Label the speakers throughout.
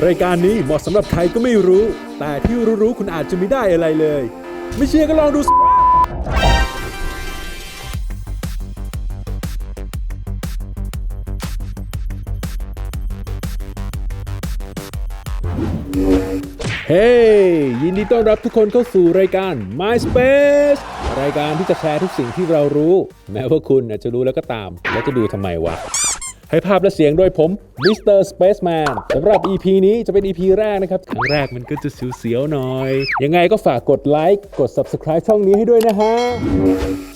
Speaker 1: รายการนี้เหมาะสำหรับใครก็ไม่รู้ แต่ที่รู้ๆคุณอาจจะไม่ได้อะไรเลย ไม่เชื่อก็ลองดูสิวะเฮ้ยินดีต้อนรับทุกคนเข้าสู่รายการ My Space รายการที่จะแชร์ทุกสิ่งที่เรารู้ แม้ว่าคุณอาจจะรู้แล้วก็ตาม แล้วจะดูทำไมวะ ให้ภาพและเสียงโดยผมมิสเตอร์สเปซแมนสำหรับ EP นี้จะเป็น EP แรกนะครับครั้งแรกมันก็จะเสียวๆหน่อย ยังไงก็ฝากกดไลค์กด Subscribe ช่องนี้ให้ด้วยนะฮะ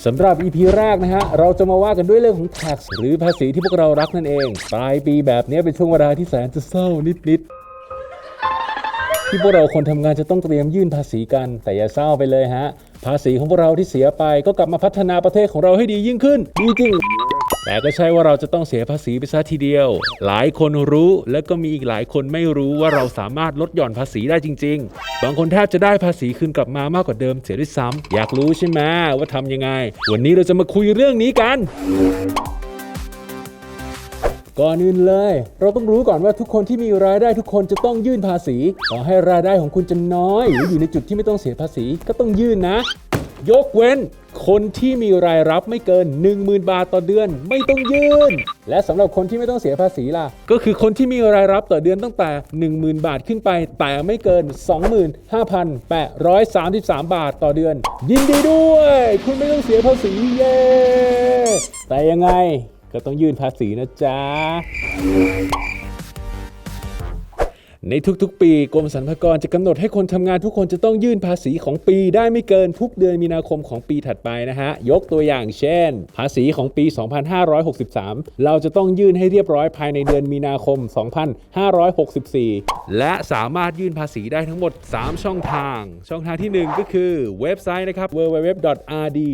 Speaker 1: สำหรับ EP แรกนะฮะ เราจะมาว่ากันด้วยเรื่องของ tax หรือภาษีที่พวกเรารักนั่นเองปลายปีแบบนี้เป็นช่วงเวลาที่แสนจะเศร้านิดๆที่พวกเราคนทำงานจะต้องเตรียมยื่นภาษีกัน แต่อย่าเศร้าไปเลยฮะ ภาษีของพวกเราที่เสียไปก็กลับมาพัฒนาประเทศของเราให้ดียิ่งขึ้น ดีจริง แต่ก็ใช่ว่าเราจะต้องเสียภาษีไปซะทีเดียว หลายคนรู้และก็มีอีกหลายคนไม่รู้ว่าเราสามารถลดหย่อนภาษีได้จริง ๆ บางคนแทบจะได้ภาษีคืนกลับมามากกว่าเดิมเสียด้วยซ้ำอยากรู้ใช่ไหมว่าทำยังไง วันนี้เราจะมาคุยเรื่องนี้กันก่อนอื่นเลย เราต้องรู้ก่อนว่าทุกคนที่มีรายได้ทุกคนจะต้องยื่นภาษี ต่อให้รายได้ของคุณจะน้อย หรืออยู่ในจุดที่ไม่ต้องเสียภาษีก็ต้องยื่นนะ ยกเว้นคนที่มีรายรับไม่เกิน 10,000 บาทต่อเดือนไม่ต้องยื่น และสำหรับคนที่ไม่ต้องเสียภาษีล่ะ ก็คือคนที่มีรายรับต่อเดือนตั้งแต่ 10,000 บาทขึ้นไป แต่ไม่เกิน 25,833 บาทต่อเดือน ยินดีด้วย คุณไม่ต้องเสียภาษีเย้แต่ยังไงก็ต้องยื่นภาษีนะจ๊ะ ในทุกๆ ปีกรมสรรพากรจะกำหนดให้คนทำงานทุกคนจะต้องยื่นภาษีของปีได้ไม่เกินทุกเดือนมีนาคมของปีถัดไปนะฮะ ยกตัวอย่างเช่น ภาษีของปี 2563 เราจะต้องยื่นให้เรียบร้อยภายในเดือนมีนาคม 2564 และสามารถยื่นภาษีได้ทั้งหมด 3 ช่องทาง ช่องทางทีหนึ่1 ก็คือเว็บไซต์นะครับ www.rd.go.th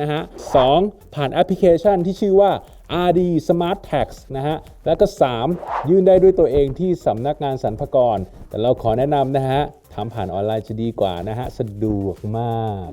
Speaker 1: นะฮะ 2. ผ่านแอปพลิเคชันที่ชื่อว่า RD Smart Tax นะฮะ แล้วก็ 3 ยื่นได้ด้วยตัวเองที่สำนักงานสรรพากร แต่เราขอแนะนำนะฮะทำผ่านออนไลน์จะดีกว่านะฮะ สะดวกมาก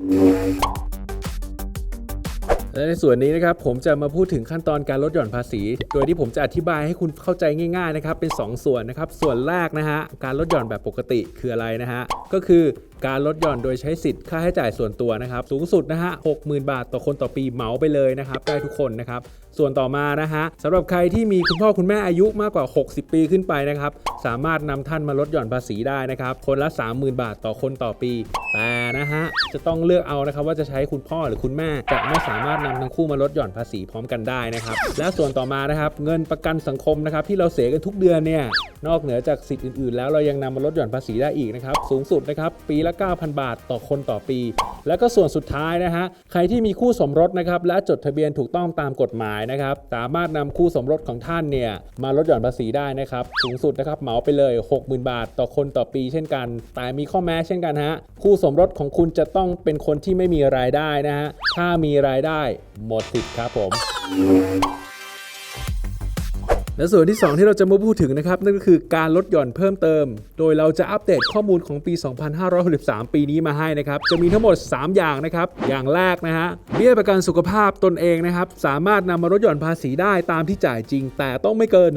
Speaker 1: และในส่วนนี้นะครับผมจะมาพูดถึงขั้นตอนการลดหย่อนภาษี โดยที่ผมจะอธิบายให้คุณเข้าใจง่ายๆนะครับเป็น 2 ส่วนนะครับส่วนแรกนะฮะการลดหย่อนแบบปกติคืออะไรนะฮะก็คือการลดหย่อนโดยใช้สิทธิ์ค่าใช้จ่ายส่วนตัวนะครับ สูงสุดนะฮะ60,000บาทต่อคนต่อปีเหมาไปเลยนะครับ ได้ทุกคนนะครับ ส่วนต่อมานะฮะสำหรับใครที่มีคุณพ่อคุณแม่อายุมากกว่า 60 ปีขึ้นไปนะครับ สามารถนำท่านมาลดหย่อนภาษีได้นะครับ คนละ 30,000 บาทต่อคนต่อปี แต่นะฮะจะต้องเลือกเอานะครับว่าจะใช้คุณพ่อหรือคุณแม่จะไม่สามารถนำทั้งคู่มาลดหย่อนภาษีพร้อมกันได้นะครับ และส่วนต่อมานะครับ เงินประกันสังคมนะครับที่เราเสียกันทุกเดือนเนี่ยนอกเหนือจากสิทธิ์อื่นๆ แล้วเรายังนำมาลดหย่อนภาษีได้อีกนะครับสูงสุดนะครับปีละ 9,000 บาทต่อคนต่อปี แล้วก็ส่วนสุดท้ายนะฮะใครที่มีคู่สมรสนะครับและจดทะเบียนถูกต้องตามกฎหมายนะครับสามารถนำคู่สมรสของท่านเนี่ยมาลดหย่อนภาษีได้นะครับสูงสุดนะครับเหมาไปเลย 60,000 บาทต่อคนต่อปี เช่นกัน แต่มีข้อแม้เช่นกันฮะคู่สมรสของคุณจะต้องเป็นคนที่ไม่มีรายได้นะฮะถ้ามีรายได้หมดสิทธิ์ครับผม และส่วนที่ 2 ที่เราจะมาพูดถึงนะครับ นั่นก็คือการลดหย่อนเพิ่มเติม โดยเราจะอัปเดตข้อมูลของปี 2563 ปีนี้มาให้นะครับ จะมีทั้งหมด 3 อย่างนะครับ อย่างแรกนะฮะเบี้ยประกันสุขภาพตนเองนะครับ สามารถนำมาลดหย่อนภาษีได้ตามที่จ่ายจริง แต่ต้องไม่เกิน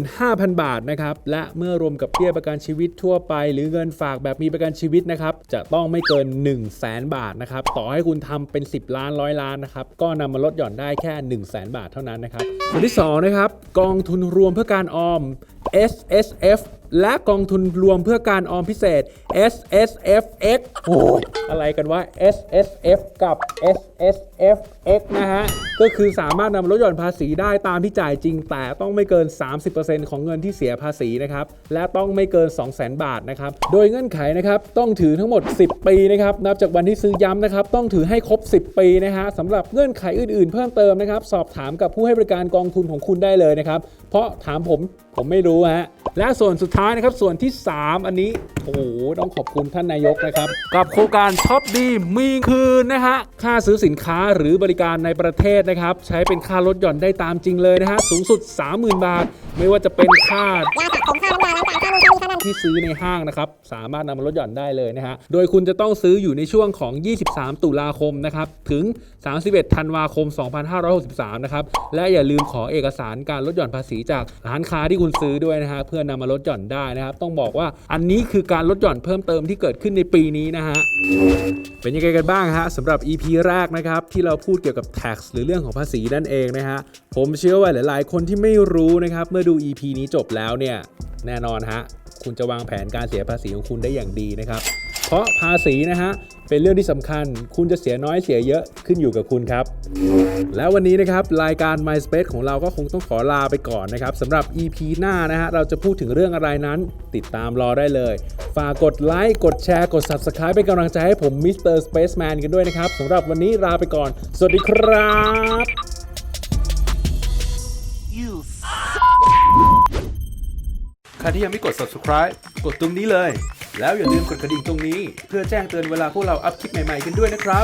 Speaker 1: 25,000 บาทนะครับ และเมื่อรวมกับเบี้ยประกันชีวิตทั่วไป หรือเงินฝากแบบมีประกันชีวิตนะครับจะต้องไม่เกิน 1 0 0 0 0แสนบาทนะครับต่อให้คุณทำเป็น 10 ล้านร้อยล้านนะครับก็นำมาลดหย่อนได้แค่ 1 0 0 0 0แสนบาทเท่านั้นนะครับส่วนที่สองนะครับกองทุนรวมเพื่อการออม S S F และกองทุนรวมเพื่อการออมพิเศษ S S F X โอ้ยอะไรกันว่า S S F กับ S S F X นะฮะ ก็คือสามารถนำลดหย่อนภาษีได้ตามที่จ่ายจริง แต่ต้องไม่เกิน 30%ของเงินที่เสียภาษีนะครับ และต้องไม่เกิน 200,000 บาทนะครับ โดยเงื่อนไขนะครับ ต้องถือทั้งหมด 10 ปีนะครับ นับจากวันที่ซื้อย้ำนะครับ ต้องถือให้ครบ 10 ปีนะฮะสำหรับเงื่อนไขอื่นๆ เพิ่มเติมนะครับ สอบถามกับผู้ให้บริการกองทุนของคุณได้เลยนะครับ เพราะถามผมผมไม่รู้ฮะ และส่วนสุดท้ายนะครับ ส่วนที่ 3 อันนี้ โอ้โห ต้องขอบคุณท่านนายกนะครับ กับโครงการช็อปดีมีคืนนะฮะ ค่าซื้อสินค้าหรือบริการในประเทศนะครับ ใช้เป็นค่าลดหย่อนได้ตามจริงเลยนะฮะสูงสุด 30,000 บาท ไม่ว่าจะเป็นค่า
Speaker 2: ยาสระผมค่าน้ำยาล้างจานค่านู่นค่านี่ค่านั่น
Speaker 1: ที่ซื้อในห้างนะครับสามารถนำมาลดหย่อนได้เลยนะฮะโดยคุณจะต้องซื้ออยู่ในช่วงของ 23 ตุลาคมนะครับถึง 31 ธันวาคม 2563 นะครับและอย่าลืมขอเอกสารการลดหย่อนภาษีจากร้านค้าที่คุณซื้อด้วยนะฮะเพื่อนำมาลดหย่อนได้นะครับต้องบอกว่าอันนี้คือการลดหย่อนเพิ่มเติมที่เกิดขึ้นในปีนี้นะฮะเป็นยังไงกันบ้างฮะสำหรับ EP แรกนะครับที่เราพูดเกี่ยวกับ tax หรือเรื่องของภาษีนั่นเองนะฮะผมเชื่อว่าหลาย ๆ คนที่ไม่รู้นะครับเมื่อดู EP นี้จบแล้วเนี่ยแน่นอนฮะ คุณจะวางแผนการเสียภาษีของคุณได้อย่างดีนะครับ เพราะภาษีนะฮะเป็นเรื่องที่สำคัญ คุณจะเสียน้อยเสียเยอะขึ้นอยู่กับคุณครับ แล้ววันนี้นะครับรายการ My Space ของเราก็คงต้องขอลาไปก่อนนะครับสำหรับ EP หน้านะฮะเราจะพูดถึงเรื่องอะไรนั้น ติดตามรอได้เลย ฝากกดไลค์กดแชร์กด Subscribe เป็นกำลังใจให้ผมมิสเตอร์สเปซแมนกันด้วยนะครับสำหรับวันนี้ลาไปก่อน สวัสดีครับ
Speaker 2: ใครที่ยังไม่กด subscribe กดตรงนี้เลย แล้วอย่าลืมกดกระดิ่งตรงนี้ เพื่อแจ้งเตือนเวลาพวกเราอัพคลิปใหม่ๆกันด้วยนะครับ